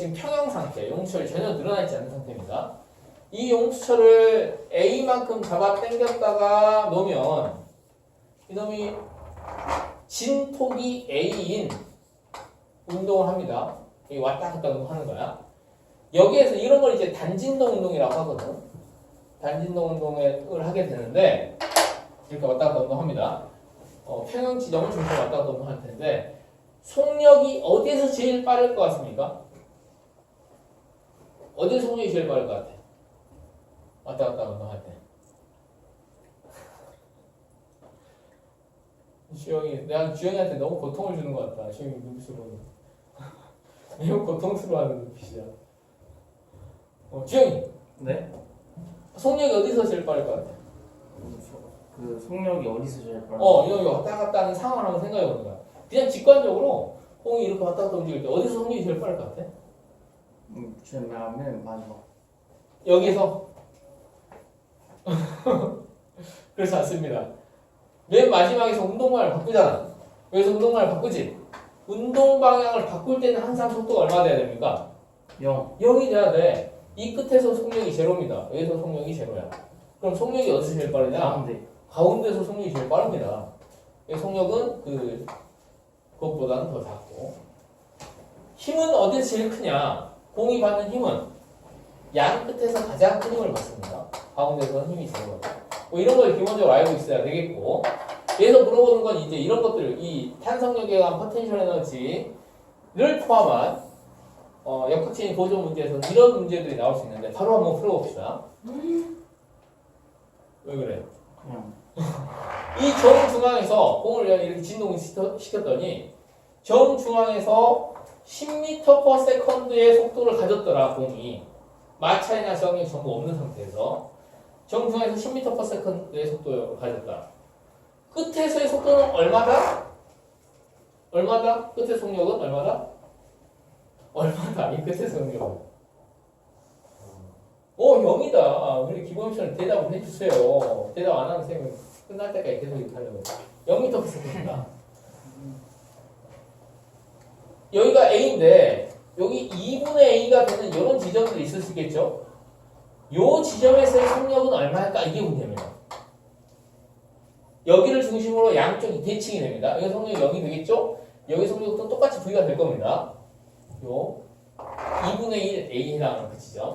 지금 평형 상태, 용수철이 전혀 늘어나 있지 않은 상태입니다. 이 용수철을 A만큼 잡아 당겼다가 놓으면 이놈이 진폭이 A인 운동을 합니다. 이 왔다 갔다 하는 거야. 여기에서 이런 걸 이제 단진동 운동이라고 하거든. 단진동 운동을 하게 되는데 이렇게 왔다 갔다 운동합니다. 어, 평형 지점을 중심으로 왔다 갔다 운동할 텐데 속력이 어디에서 제일 빠를 것 같습니까? 어디서 속력이 제일 빠를 것 같아? 왔다 갔다 운동할 때. 주영이, 내가 주영이한테 너무 고통을 주는 것 같다. 주영이 눈빛으로는. 매우 고통스러워하는 눈빛이야. 어, 주영이, 네? 속력이 어디서 제일 빠를 것 같아? 그 속력이 어디서 제일 빨라? 어, 이거 이거 왔다 갔다 하는 상황을 한번 생각해 보는 거야. 그냥 직관적으로 공이 이렇게 왔다 갔다 움직일 때 어디서 속력이 제일 빠를 것 같아? 음, 제가면 마지막. 여기서 그렇지 않습니다. 맨 마지막에서 운동방향을 바꾸잖아. 여기서 운동방향을 바꾸지. 운동 방향을 바꿀 때는 항상 속도가 얼마 돼야 됩니까? 0. 0이 돼야 돼. 이 끝에서 속력이 제로입니다. 여기서 속력이 제로야. 그럼 속력이 어디서 제일 빠르냐? 가운데. 가운데서 속력이 제일 빠릅니다. 이 속력은 그 그것보다는 더 작고 힘은 어디서 제일 크냐? 공이 받는 힘은 양 끝에서 가장 큰 힘을 받습니다. 가운데서는 힘이 적어요. 뭐 이런 걸 기본적으로 알고 있어야 되겠고 그래서 물어보는 건 이제 이런 것들 이 탄성력에 의한 포텐셜 에너지를 포함한 어, 역학진이 보조 문제에서 이런 문제들이 나올 수 있는데 바로 한번 풀어봅시다. 왜 그래? 그냥. 이 정 중앙에서 공을 이렇게 진동을 시켜- 시켰더니 정중앙에서 10m/s의 속도를 가졌더라 공이 마찰이나 저항이 전부 없는 상태에서 정중앙에서 10m/s의 속도를 가졌다. 끝에서의 속도는 얼마다? 얼마다? 끝의 속력은 얼마다? 얼마다? 이 끝의 속력은 오, 0이다. 우리 기본 시간에 대답을 해주세요. 대답 안 하는 쌤은 끝날 때까지 계속 이렇게 하려고. 0m 세입니다 여기가 A인데, 여기 2분의 A가 되는 이런 지점들이 있을 수 있겠죠? 요 지점에서의 속력은 얼마일까? 이게 문제입니다. 여기를 중심으로 양쪽이 대칭이 됩니다. 여기 속력이 0이 되겠죠? 여기 속력도 똑같이 V가 될 겁니다. 요 2분의 1 A에 해당하는 그 지점.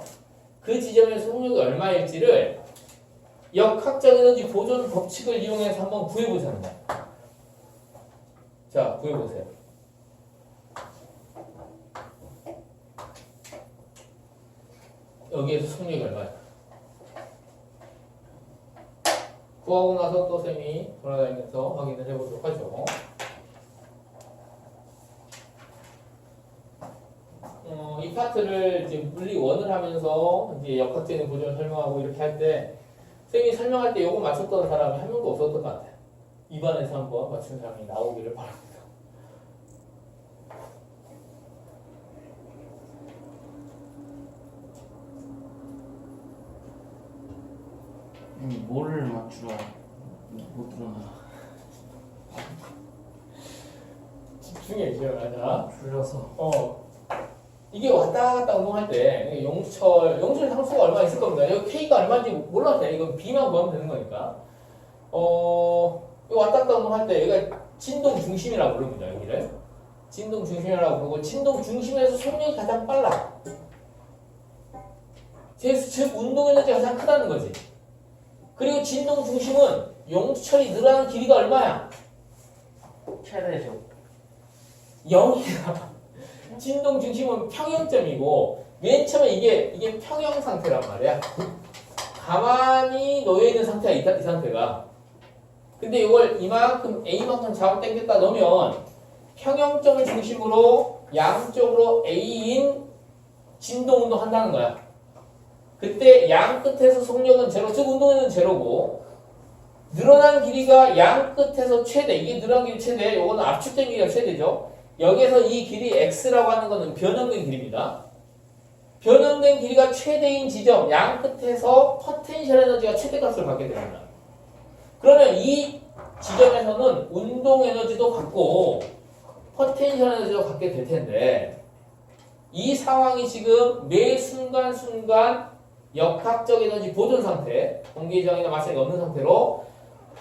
그 지점에서 속력이 얼마일지를 역학적 에너지 보존 법칙을 이용해서 한번 구해보자는 거야. 자, 구해보세요. 여기에서 속력이 얼마야? 구하고 나서 또 쌤이 돌아다니면서 확인을 해보도록 하죠. 어, 이 파트를 이제 물리 원을 하면서 이제 역학적인 보존을 설명하고 이렇게 할 때 쌤이 설명할 때 요거 맞췄던 사람이 한 명도 없었던 것 같아요. 입안에서 한번 맞춘 사람이 나오기를 바랍니다. 음, 뭐를 맞추라. 못 들어나. 집중해 주셔야 줄여서. 어 이게 왔다 갔다 운동할 때 용철 용철 상수가 얼마 있을 겁니다. 여기 K가 얼마인지 몰라도 돼. 이건 B만 구하면 되는 거니까. 어 이거 왔다 갔다 운동할 때 얘가 진동 중심이라고 부릅니다. 여기를 진동 중심이라고 부르고 진동 중심에서 속력이 가장 빨라. 즉, 즉 운동 에너지가 가장 크다는 거지. 그리고 진동 중심은 용철이 늘어나는 길이가 얼마야? 최대죠. 0이야. 진동 중심은 평형점이고 맨 처음에 이게 이게 평형 상태란 말이야. 가만히 놓여 있는 상태야 이, 이 상태가. 근데 이걸 이만큼 A만큼 잡아 당겼다 놓으면 평형점을 중심으로 양쪽으로 A인 진동 운동 한다는 거야. 그때 양 끝에서 속력은 제로, 즉 운동에는 제로고 늘어난 길이가 양 끝에서 최대, 이게 늘어난 길이 최대, 요거는 압축된 길이가 최대죠. 여기에서 이 길이 x라고 하는 것은 변형된 길입니다. 변형된 길이가 최대인 지점 양 끝에서 포텐셜 에너지가 최대값을 받게 됩니다. 그러면 이 지점에서는 운동 에너지도 갖고 포텐셜 에너지도 갖게 될 텐데 이 상황이 지금 매 순간순간 역학적 에너지 보존 상태, 공기저항이나 마찰이 없는 상태로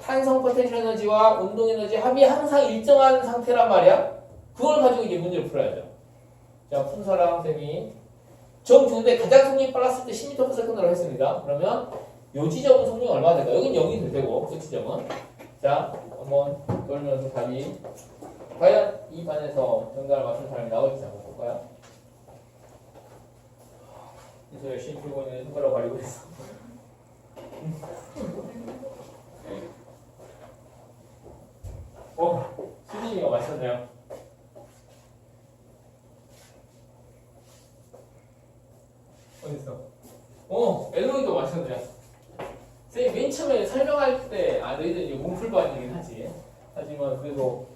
탄성 포텐셜 에너지와 운동 에너지 합이 항상 일정한 상태란 말이야. 그걸 가지고 이제 문제를 풀어야죠. 자, 풍사랑 쌤이 정 주는데 가장 속력이 빨랐을 때 10m/s로 했습니다. 그러면 요 지점은 속력이 얼마나 될까? 여긴 0이 될 테고, 그 지점은. 자, 한번 돌면서 답이 과연 이 반에서 정답을 맞춘 사람이 나올지 한번 볼까요? 이소 열심히 풀고 있는 손가락 가리고 있어. 어, 수진이가 맞췄네요. 어딨어? 어, 엘로이도 맞췄네요. 선생님 맨 처음에 설명할 때, 아, 너희들 이제 몸풀 반이긴 하지. 하지만 그래도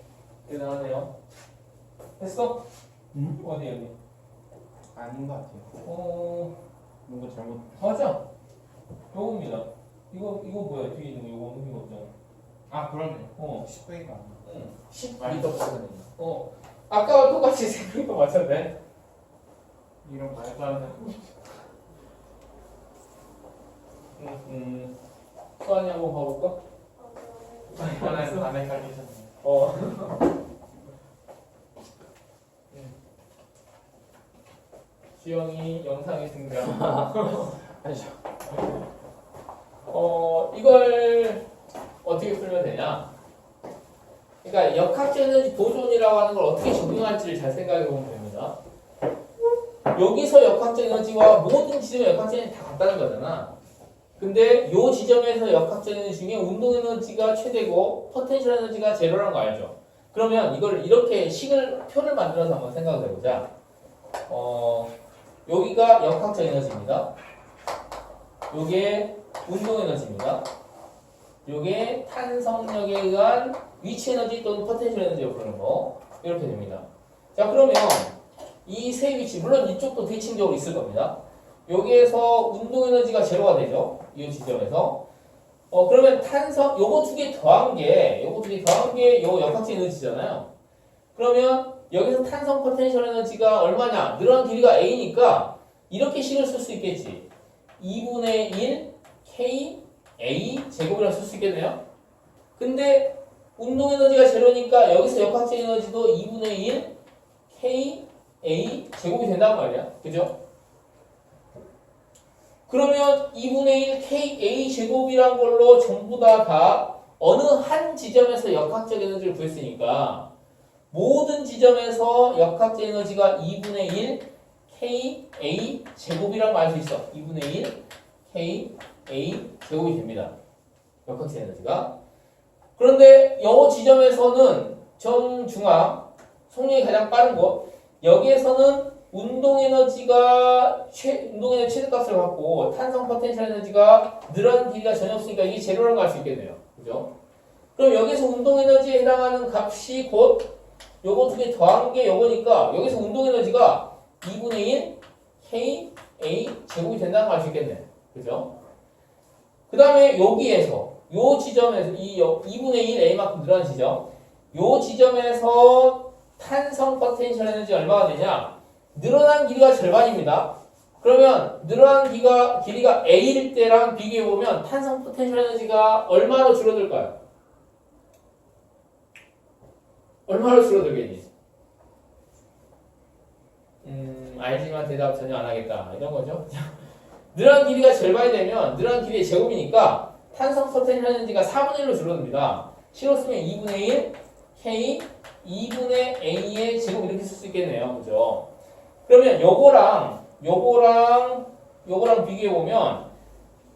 대단하네요. 했어? 응? 어디, 어디? 아닌 것 같아요. 어, 뭔가 잘못. 맞아. 요겁니다. 이거, 이거 뭐야? 뒤에 있는 거, 요거 거 없잖아. 아 그러네. 어, 10배가 아니야. 응. 10m 어, 아까와 똑같이 생각도 맞췄네. 이런 말도 안 돼. 음, 음. 수환이 한번 봐볼까? 안에 안에 갈리셨네. 어. 음. 지영이 영상에 등장. 아니죠. 어, 이걸 어떻게 풀면 되냐? 그러니까 역학적 에너지 보존이라고 하는 걸 어떻게 적용할지를 잘 생각해 보면 됩니다. 여기서 역학적 에너지와 모든 지점의 역학적 에너지 다 같다는 거잖아. 근데 요 지점에서 역학적 에너지 중에 운동 에너지가 최대고 포텐셜 에너지가 제로라는 거 알죠? 그러면 이걸 이렇게 식을 표를 만들어서 한번 생각을 해보자. 어, 여기가 역학적 에너지입니다. 요게 운동 에너지입니다. 요게 탄성력에 의한 위치 에너지 또는 포텐셜 에너지를 부르는 거 이렇게 됩니다. 자 그러면 이 세 위치 물론 이쪽도 대칭적으로 있을 겁니다. 여기에서 운동 에너지가 제로가 되죠. 이 지점에서 어 그러면 탄성 요거 두 개 더한 게 요거 두 개 더한 게 요 역학적 에너지잖아요. 그러면 여기서 탄성 포텐셜 에너지가 얼마냐? 늘어난 길이가 a니까 이렇게 식을 쓸 수 있겠지. 2분의 1 k a 제곱이라고 쓸 수 있겠네요. 근데 운동 에너지가 제로니까 여기서 역학적 에너지도 2분의 1 k a 제곱이 된단 말이야. 그죠? 그러면 2분의 1 k a 제곱이란 걸로 전부 다 다 어느 한 지점에서 역학적 에너지를 구했으니까 모든 지점에서 역학적 에너지가 2분의 1 k a 제곱이라고 알 수 있어. 2분의 1 k a 제곱이 됩니다. 역학적 에너지가. 그런데 요 지점에서는 정중앙 속력이 가장 빠른 곳 여기에서는 운동 에너지가 최 운동 에너지 최대값을 갖고 탄성 포텐셜 에너지가 늘어난 길이가 전혀 없으니까 이게 제로라고 할 수 있겠네요. 그죠? 그럼 여기서 운동 에너지에 해당하는 값이 곧 요거 두 개 더한 게 요거니까 여기서 운동 에너지가 2분의 1 k a 제곱이 된다는 걸 알 수 있겠네. 그죠? 그 다음에 여기에서 요 지점에서 이 여- 2분의 1 a만큼 늘어난 지점 요 지점에서 탄성 포텐셜 에너지 얼마가 되냐? 늘어난 길이가 절반입니다. 그러면 늘어난 길이가, 길이가 a일 때랑 비교해 보면 탄성 포텐셜 에너지가 얼마로 줄어들까요? 얼마로 줄어들겠니? 음, 알지만 대답 전혀 안 하겠다. 이런 거죠. 늘어난 길이가 절반이 되면 늘어난 길이의 제곱이니까 탄성 포텐셜 에너지가 4분의 1로 줄어듭니다. 실었으면 2분의 1 K 2분의 A의 제곱 이렇게 쓸 수 있겠네요. 그죠? 그러면 요거랑 요거랑 요거랑 비교해 보면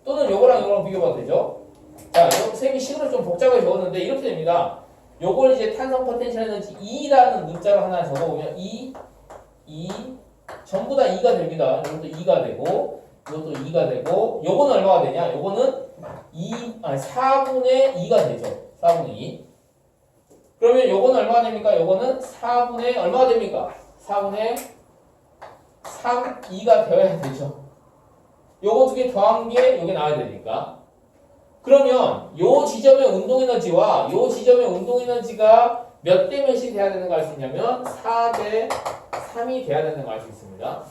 또는 요거랑 요거랑 비교해 봐도 되죠? 자, 요 쌤이 식으로 좀 복잡하게 적었는데 이렇게 됩니다. 요걸 이제 탄성 포텐셜 에너지 2라는 문자로 하나 적어보면 2, 2 전부 다 2가 됩니다. 이것도 2가 되고 이것도 2가 되고 요거는 얼마가 되냐? 요거는 2, 아니 4분의 2가 되죠. 4분의 2. 그러면 요거는 얼마가 됩니까? 요거는 4분의 얼마가 됩니까? 4분의 3, 2가 되어야 되죠. 요거 두 개 더한 게 요게 나와야 되니까. 그러면 요 지점의 운동 에너지와 요 지점의 운동 에너지가 몇 대 몇이 돼야 되는 걸 알 수 있냐면 4 대 3이 돼야 되는 걸 알 수 있습니다.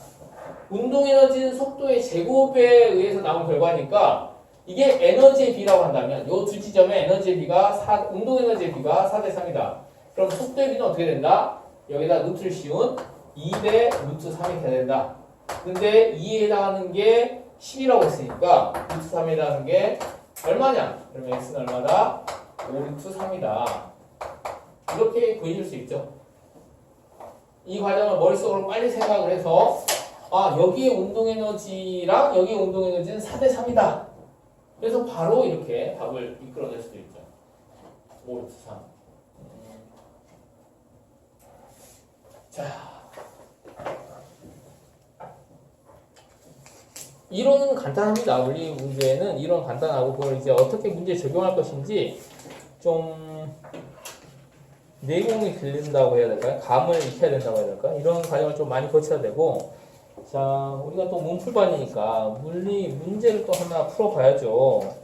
운동 에너지는 속도의 제곱에 의해서 나온 결과니까 이게 에너지의 비라고 한다면 이두 지점의 에너지의 비가 4, 운동 에너지의 비가 4 대 3이다. 그럼 속도의 비는 어떻게 된다? 여기다 루트를 씌운 2 대 루트 3이 돼야 된다. 근데 2에 해당하는 게 10이라고 했으니까 루트 3에 해당하는 게 얼마냐? 그러면 x는 얼마다? 5 루트 3이다. 이렇게 구해줄 수 있죠. 이 과정을 머릿속으로 빨리 생각을 해서 아 여기에 운동 에너지랑 여기에 운동 에너지는 4대 3이다. 그래서 바로 이렇게 답을 이끌어낼 수도 있죠. 5 루트 3. 자. 이론은 간단합니다. 물리 문제는 이론 간단하고 그걸 이제 어떻게 문제 적용할 것인지 좀 내공이 들린다고 해야 될까요? 감을 익혀야 된다고 해야 될까요? 이런 과정을 좀 많이 거쳐야 되고 자 우리가 또 문풀반이니까 물리 문제를 또 하나 풀어봐야죠.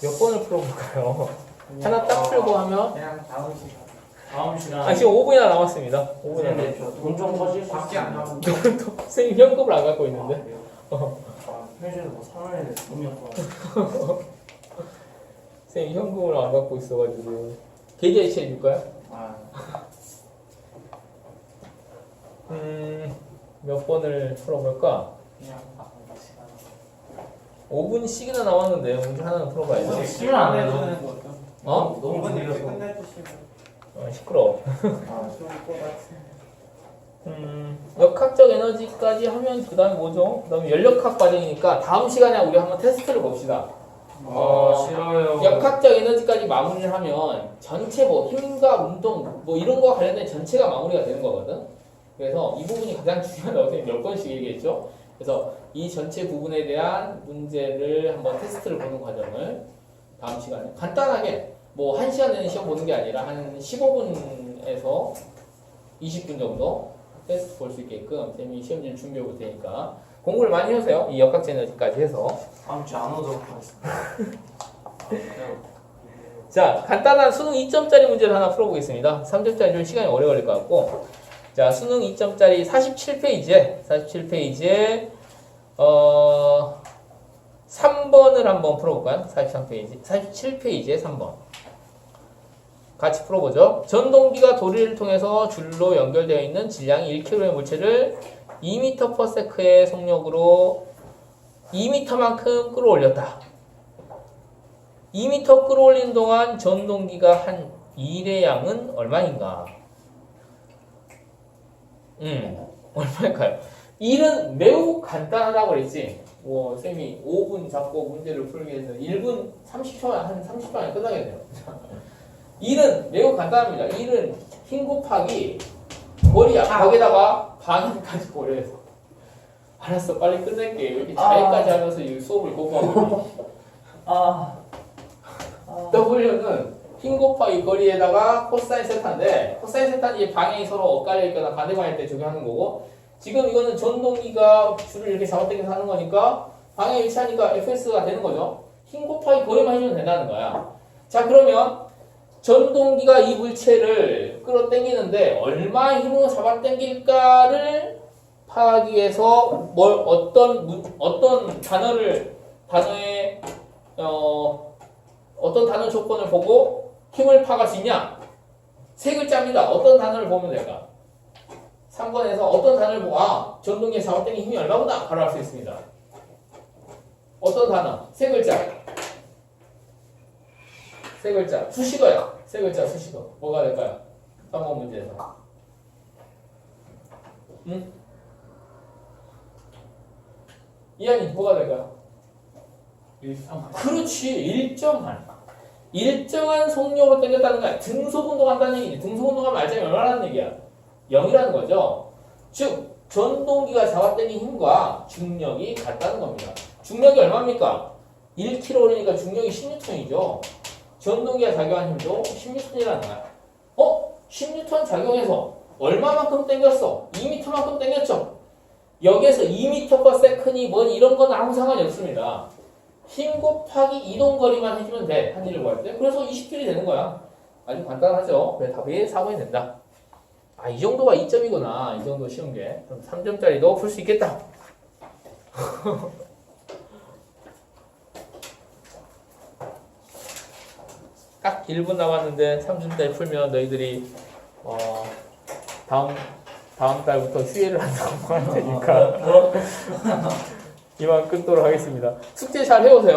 몇 번을 풀어볼까요? 하나 딱 풀고 하면 그냥 다음 시간. 다음 시간 아 지금 5분이나 남았습니다. 5분이나 선생님 저돈좀 거실 수 밖에 안? 나오고. 선생님 현금을 안 갖고 있는데 아, 편의점에서 뭐 사놔야 돼 돈이 없어 선생님 현금을 안 갖고 있어가지고 계좌 이체 해줄까요? 아 음몇 번을 풀어볼까? 그냥 다음 시간. 5분씩이나 남았는데 문제 하나는 풀어봐야죠. 네, 시간 안 해도 끝내주는 거 어떤? 어? 너무 이렇게 느려서 끝내주시면 어, 시끄러워. 아, 좋을 것 같은데. 음, 역학적 에너지까지 하면 그 다음에 뭐죠? 그 다음에 연력학 과정이니까 다음 시간에 우리 한번 테스트를 봅시다. 어, 싫어요 역학적 에너지까지 마무리를 하면 전체 뭐 힘과 운동 뭐 이런 거와 관련된 전체가 마무리가 되는 거거든. 그래서 이 부분이 가장 중요하다고 선생님 몇 번씩 얘기했죠. 그래서 이 전체 부분에 대한 문제를 한번 테스트를 보는 과정을 다음 시간에 간단하게 뭐 1시간 내는 시험 보는 게 아니라 한 15분에서 20분 정도 테스트 볼 수 있게끔 선생님이 시험지를 준비해 볼 테니까 공부를 많이 해주세요. 이 역학적 에너지까지 해서. 다음 주에 안 오도록 하겠습니다 자, 간단한 수능 2점짜리 문제를 하나 풀어보겠습니다. 3점짜리 좀 시간이 오래 걸릴 것 같고. 자, 수능 2점짜리 47페이지에, 47페이지에, 어, 3번을 한번 풀어볼까요? 43페이지, 47페이지에 3번. 같이 풀어보죠. 전동기가 도리를 통해서 줄로 연결되어 있는 질량이 1kg의 물체를 2m/s의 속력으로 2m만큼 끌어올렸다. 2m 끌어올리는 동안 전동기가 한 일의 양은 얼마인가? 음, 얼마일까요? 일은 매우 간단하다고 그랬지. 뭐, 쌤이 5분 잡고 문제를 풀게 해서 1분 30초, 한 30초 안에 끝나겠네요. 일은 매우 간단합니다. 일은 힘 곱하기 거리야. 거기다가 반응까지 고려해서. 알았어, 빨리 끝낼게. 왜 이렇게 자기까지 하면서 이 수업을 공부하고 있니? 아 W는 힘 곱하기 거리에다가 코사인 세타인데 코사인 세타는 이제 방향이 서로 엇갈려 있거나 반대 방향일 때 적용하는 거고 지금 이거는 전동기가 줄을 이렇게 잡아당겨서 하는 거니까 방향이 일치하니까 fs가 되는 거죠. 힘 곱하기 거리만 해주면 된다는 거야. 자 그러면 전동기가 이 물체를 끌어당기는데 얼마의 힘으로 잡아당길까를 파악하기 위해서 뭘 어떤 문- 어떤 단어를 단어의 어 어떤 단어 조건을 보고 힘을 파악할 수 있냐? 세 글자입니다. 어떤 단어를 보면 될까? 3번에서 어떤 단어를 보고 아, 전동기의 작업당기 힘이 얼마보다 바로 알 수 있습니다. 어떤 단어? 세 글자. 세 글자. 수식어야. 세 글자 수식어. 뭐가 될까요? 3번 문제에서. 응? 이한이 뭐가 될까요? 일상. 그렇지 일정한 일정한 속력으로 당겼다는 거야 등속 운동 한다는 얘기지 등속 운동하면 알점이 얼마라는 얘기야 0이라는 거죠 즉 전동기가 잡아당긴 힘과 중력이 같다는 겁니다 중력이 얼마입니까 1kg니까 중력이 16ton이죠 전동기가 작용한 힘도 16ton이라는 거야 어? 16톤 작용해서 얼마만큼 당겼어 2m만큼 당겼죠 여기에서 2m/s이 뭐니 이런 건 아무 상관이 없습니다 힘 곱하기 이동 거리만 해주면 돼. 한 일을 구할 때. 그래서 20줄이 되는 거야. 아주 간단하죠. 그래 답이 4번이 된다. 아, 이 정도가 2점이구나. 이 정도 쉬운 게. 그럼 3점짜리도 풀 수 있겠다. 딱 1분 남았는데 3점짜리 풀면 너희들이 어, 다음 다음 달부터 휴일을 한다고 할 테니까 이만 끊도록 하겠습니다. 숙제 잘 해오세요.